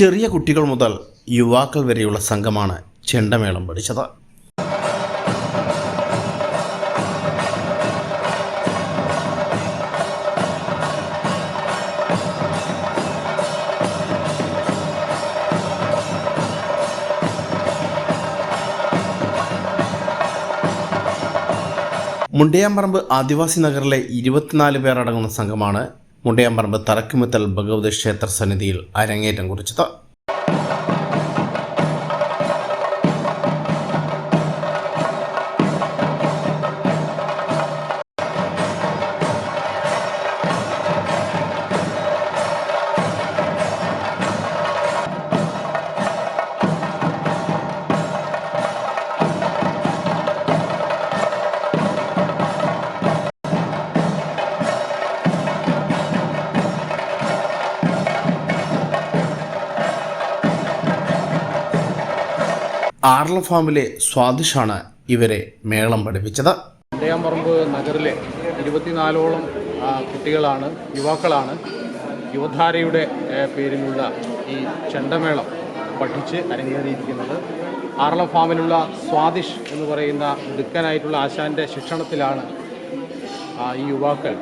ചെറിയ കുട്ടികൾ മുതൽ യുവാക്കൾ വരെയുള്ള സംഘമാണ് ചെണ്ടമേളം പഠിച്ചത്. മുണ്ടയാമ്പറമ്പ് ആദിവാസി നഗറിലെ ഇരുപത്തിനാല് പേരടങ്ങുന്ന സംഘമാണ് മുണ്ടയാമ്പറമ്പ് തറക്കുമുത്തൽ ഭഗവതി ക്ഷേത്ര സന്നിധിയിൽ അരങ്ങേറ്റം കുറിച്ചത് ആർലം ഫാമിലെ സ്വാദിഷാണ് ഇവരെ മേളം പഠിപ്പിച്ചത്. ഉണ്ടയാമ്പറമ്പ് നഗറിലെ ഇരുപത്തിനാലോളം കുട്ടികളാണ് യുവാക്കളാണ് യുവധാരയുടെ പേരിലുള്ള ഈ ചെണ്ടമേളം പഠിച്ച് അരങ്ങേറിയിരിക്കുന്നത്. ആർല ഫാമിലുള്ള സ്വാദിഷ് എന്ന് പറയുന്ന മിടുക്കനായിട്ടുള്ള ആശാന്റെ ശിക്ഷണത്തിലാണ് ഈ യുവാക്കൾ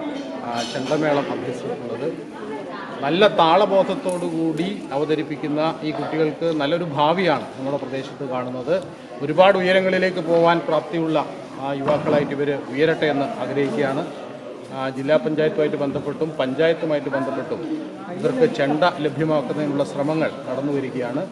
ചെണ്ടമേളം അഭ്യസിക്കുന്നത് നല്ല താളബോധത്തോടു കൂടി അവതരിപ്പിക്കുന്ന ഈ കുട്ടികൾക്ക് നല്ലൊരു ഭാവിയാണ് നമ്മുടെ പ്രദേശത്ത് കാണുന്നത്. ഒരുപാട് ഉയരങ്ങളിലേക്ക് പോകാൻ പ്രാപ്തിയുള്ള യുവാക്കളായിട്ട് ഇവർ ഉയരട്ടെ എന്ന് ആഗ്രഹിക്കുകയാണ്. ജില്ലാ പഞ്ചായത്തുമായിട്ട് ബന്ധപ്പെട്ടും പഞ്ചായത്തുമായിട്ട് ബന്ധപ്പെട്ടും ഇവർക്ക് ചെണ്ട ലഭ്യമാക്കുന്നതിനുള്ള ശ്രമങ്ങൾ നടന്നു വരികയാണ്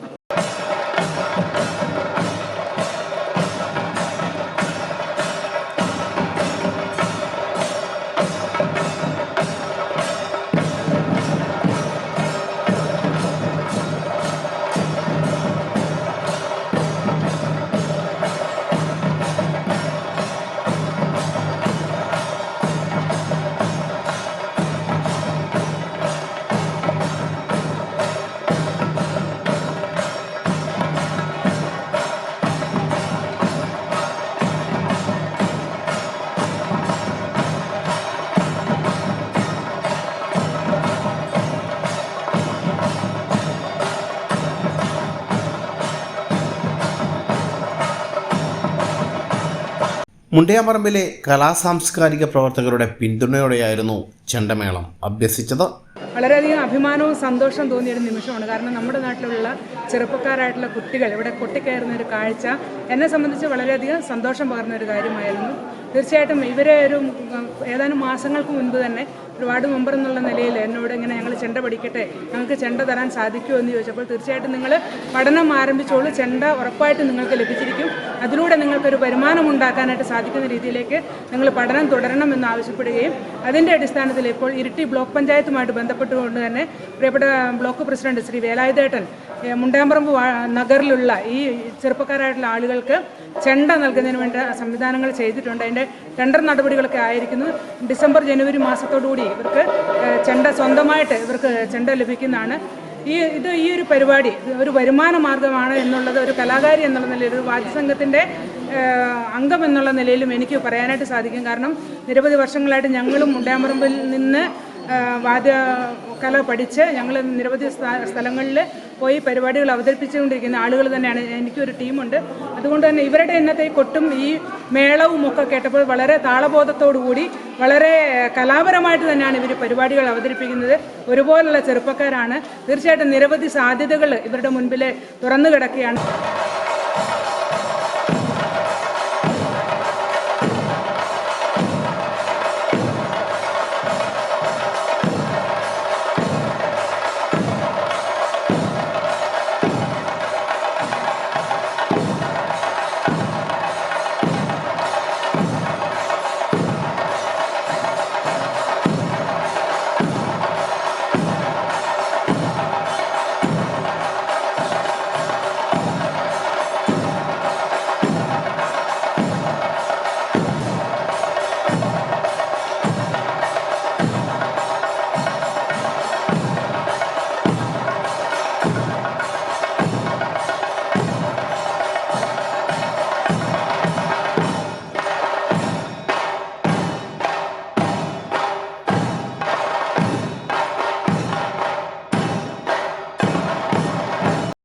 മുണ്ടയാമ്പറമ്പിലെ കലാസാംസ്കാരിക പ്രവർത്തകരുടെ പിന്തുണയോടെയായിരുന്നു ചെണ്ടമേളം അഭ്യസിച്ചത്. വളരെയധികം അഭിമാനവും സന്തോഷവും തോന്നിയ ഒരു നിമിഷമാണ്. കാരണം നമ്മുടെ നാട്ടിലുള്ള ചെറുപ്പക്കാരായിട്ടുള്ള കുട്ടികൾ ഇവിടെ കൊട്ടിക്കയറുന്ന ഒരു കാഴ്ച എന്നെ സംബന്ധിച്ച് വളരെയധികം സന്തോഷം പകർന്ന ഒരു കാര്യമായിരുന്നു. തീർച്ചയായിട്ടും ഇവരെ ഒരു ഏതാനും മാസങ്ങൾക്ക് മുൻപ് തന്നെ ഒരു വാർഡ് മെമ്പർ എന്നുള്ള നിലയിൽ എന്നോട് ഇങ്ങനെ ഞങ്ങൾ ചെണ്ട പഠിക്കട്ടെ ഞങ്ങൾക്ക് ചെണ്ട തരാൻ സാധിക്കുമോ എന്ന് ചോദിച്ചപ്പോൾ തീർച്ചയായിട്ടും നിങ്ങൾ പഠനം ആരംഭിച്ചോളൂ ചെണ്ട ഉറപ്പായിട്ട് നിങ്ങൾക്ക് ലഭിച്ചിരിക്കും. അതിലൂടെ നിങ്ങൾക്കൊരു വരുമാനം ഉണ്ടാക്കാനായിട്ട് സാധിക്കുന്ന രീതിയിലേക്ക് നിങ്ങൾ പഠനം തുടരണം എന്ന് ആവശ്യപ്പെടുകയും അതിന്റെ അടിസ്ഥാനത്തിൽ ഇപ്പോൾ ഇരിട്ടി ബ്ലോക്ക് പഞ്ചായത്തുമായിട്ട് ബന്ധപ്പെട്ടുകൊണ്ട് തന്നെ പ്രിയപ്പെട്ട ബ്ലോക്ക് പ്രസിഡന്റ് ശ്രീ വേലായുധേട്ടൻ മുണ്ടാമ്പറമ്പ് നഗറിലുള്ള ഈ ചെറുപ്പക്കാരായിട്ടുള്ള ആളുകൾക്ക് ചെണ്ട നൽകുന്നതിന് വേണ്ട സംവിധാനങ്ങൾ ചെയ്തിട്ടുണ്ട്. അതിന്റെ ടെൻഡർ നടപടികളൊക്കെ ആയിരിക്കുന്നു. ഡിസംബർ ജനുവരി മാസത്തോടുകൂടി ഇവർക്ക് ചെണ്ട സ്വന്തമായിട്ട് ഇവർക്ക് ചെണ്ട ലഭിക്കുന്നതാണ്. ഈ ഇത് ഈ ഒരു പരിപാടി ഒരു വരുമാന മാർഗമാണ് എന്നുള്ളത് ഒരു കലാകാരി എന്നുള്ള നിലയിൽ ഒരു വാദ്യസംഘത്തിന്റെ അംഗം എന്നുള്ള നിലയിലും എനിക്ക് പറയാനായിട്ട് സാധിക്കും. കാരണം നിരവധി വർഷങ്ങളായിട്ട് ഞങ്ങളും മുണ്ടയാമ്പറമ്പിൽ നിന്ന് വാദ്യ കല പഠിച്ച് ഞങ്ങൾ നിരവധി സ്ഥലങ്ങളിൽ പോയി പരിപാടികൾ അവതരിപ്പിച്ചുകൊണ്ടിരിക്കുന്ന ആളുകൾ തന്നെയാണ്. എനിക്കൊരു ടീമുണ്ട്. അതുകൊണ്ട് തന്നെ ഇവരുടെ ഇന്നത്തെ കൊട്ടും ഈ മേളവും ഒക്കെ കേട്ടപ്പോൾ വളരെ താളബോധത്തോടുകൂടി വളരെ കലാപരമായിട്ട് തന്നെയാണ് ഇവർ പരിപാടികൾ അവതരിപ്പിക്കുന്നത്. ഒരുപോലുള്ള ചെറുപ്പക്കാരാണ്. തീർച്ചയായിട്ടും നിരവധി സാധ്യതകൾ ഇവരുടെ മുൻപിൽ തുറന്നു കിടക്കുകയാണ്.